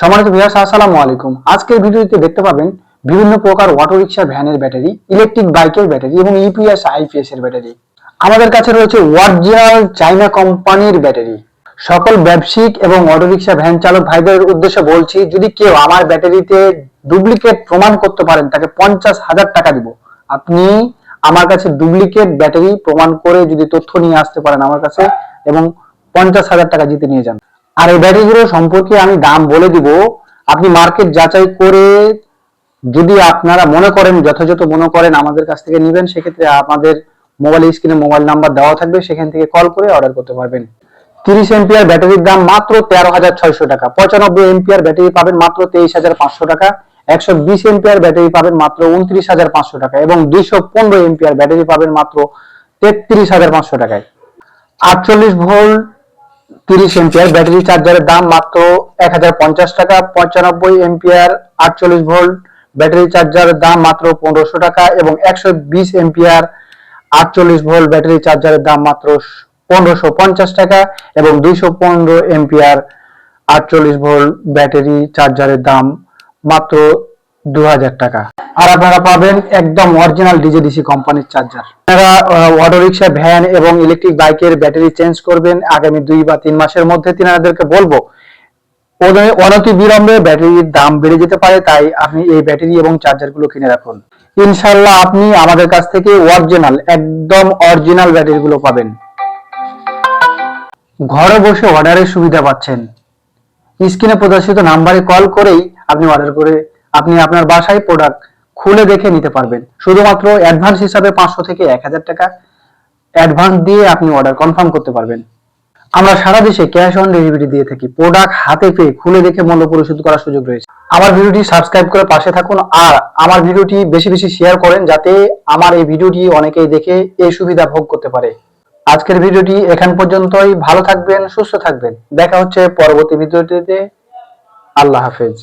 সম্মানিত ভিউয়ার্স আসসালামু আলাইকুম। আজকের ভিডিওতে দেখতে পাবেন বিভিন্ন প্রকার অটো রিক্সা ভ্যানের ব্যাটারি ইলেকট্রিক বাইকের ব্যাটারি এবং E ইপিএস আইপিএস এর ব্যাটারি। আমাদের কাছে রয়েছে অরিজিনাল চাইনা কোম্পানির ব্যাটারি। সকল ব্যবসায়িক এবং অটো রিক্সা ভ্যান চালক ভাইদের উদ্দেশ্যে বলছি, যদি কেউ আমার ব্যাটারিতে ডুপ্লিকেট প্রমাণ করতে পারেন, তাকে পঞ্চাশ হাজার টাকা দিব। আপনি আমার কাছে ডুপ্লিকেট ব্যাটারি প্রমাণ করে যদি তথ্য নিয়ে আসতে পারেন আমার কাছে, এবং পঞ্চাশ হাজার টাকা জিতে নিয়ে যান। আর এই ব্যাটারিগুলো সম্পর্কে আমি দাম বলে দিব। আপনি মার্কেট যাচাই করে যদি আপনারা মনে করেন, যথাযথ মনে করেন আমাদের কাছ থেকে নেবেন, সেক্ষেত্রে আমাদের মোবাইল স্ক্রিনে মোবাইল নাম্বার দেওয়া থাকবে, সেখান থেকে কল করে অর্ডার করতে পারবেন। তিরিশ এম্পিয়ার ব্যাটারির দাম মাত্র তেরো হাজার ছয়শো টাকা। পঁচানব্বই এম্পিয়ার ব্যাটারি পাবেন মাত্র তেইশ হাজার পাঁচশো টাকা। একশো বিশ এম্পিয়ার ব্যাটারি পাবেন মাত্র উনত্রিশ হাজার পাঁচশো টাকা। এবং দুইশো পনেরো এম্পিয়ার ব্যাটারি পাবেন মাত্র তেত্রিশ হাজার পাঁচশো টাকায়। আটচল্লিশ ভোল্ট তিরিশ এম্পিয়ার ব্যাটারি চার্জারের দাম মাত্র এক হাজার পঞ্চাশ টাকা, পঁচানব্বই এম্পিয়ার আটচল্লিশ ভোল্ট ব্যাটারি চার্জারের দাম মাত্র পনেরোশো টাকা এবং একশো বিশ এম্পিয়ার আটচল্লিশ ভোল্ট ব্যাটারি চার্জারের দাম মাত্র পনেরোশো পঞ্চাশ টাকা এবং দুইশো পনেরো এম্পিয়ার আটচল্লিশ ভোল্ট ব্যাটারি চার্জারের দাম মাত্র দু হাজার টাকা। আর আপনারা পাবেন একদম অরিজিনাল ডিজেডিসি কোম্পানির চার্জার আপনারা অটো রিক্সা ভ্যান এবং ইলেকট্রিক বাইকের ব্যাটারি চেঞ্জ করবেন আগামী দুই বা তিন মাসের মধ্যে। তিনাদেরকে বলব অনতি বিলম্বে ব্যাটারির দাম বেড়ে যেতে পারে, তাই আপনি এই ব্যাটারি এবং চার্জারগুলো কিনে রাখুন। ইনশাল্লাহ আপনি আমাদের কাছ থেকে অরিজিনাল একদম অরিজিনাল ব্যাটারি গুলো পাবেন। ঘরে বসে অর্ডারের সুবিধা পাচ্ছেন। স্ক্রিনে প্রদর্শিত নাম্বারে কল করেই আপনি অর্ডার করে আপনি আপনার বাসায় প্রোডাক্ট খুলে দেখে নিতে পারবেন। শুধুমাত্র অ্যাডভান্স হিসাবে পাঁচশো থেকে এক হাজার টাকা অ্যাডভান্স দিয়ে আপনি অর্ডার কনফার্ম করতে পারবেন। আমরা সারা দেশে ক্যাশ অন ডেলিভারি দিয়ে থাকি। প্রোডাক্ট হাতে পেয়ে খুলে দেখে মূল্য পরিশোধ করার সুযোগ রয়েছে। আমার ভিডিওটি সাবস্ক্রাইব করে পাশে থাকুন আর আমার ভিডিওটি বেশি বেশি শেয়ার করেন যাতে আমার এই ভিডিওটি অনেকেই দেখে এই সুবিধা ভোগ করতে পারে। আজকের ভিডিওটি এখান পর্যন্তই। ভালো থাকবেন, সুস্থ থাকবেন। দেখা হচ্ছে পরবর্তী ভিডিওটিতে। আল্লাহ হাফেজ।